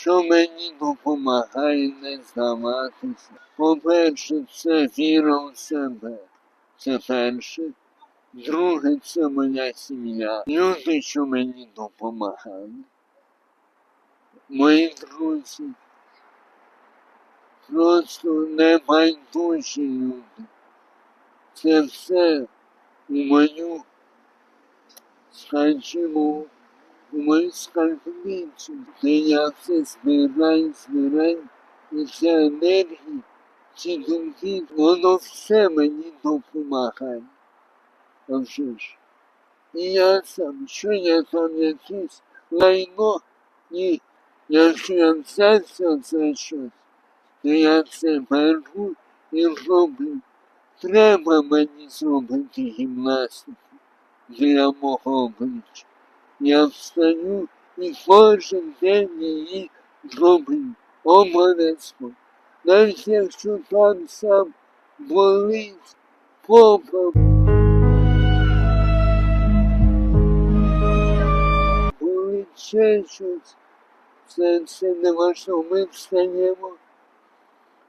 що мені допомагає не здаватися. По-перше, це віра в себе. Це перше. Друге, це моя сім'я. Люди, що мені допомагали. Мої друзі. Просто небайдужі люди. Це все у мою, скажімо, мою скарбницю, де я все збираю, збираю, і ця енергія, ці думки, воно все мені допомагає. А вже ж. І я сам, що я там якесь лайно, ні, якщо я взявся за щось, то я це беру і роблю. Треба мені зробити гімнастику для мого. Я встаю і кожен день її роблю обов'язково. Навіть якщо там сам болить попа, болить ще щось, це, це не важливо. Ми встаємо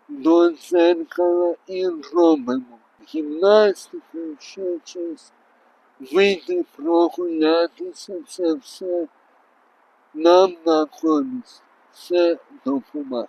до дзеркала і робимо гімнастику, ще щось, вийти прогулятися, це все нам на користь, все допомагає.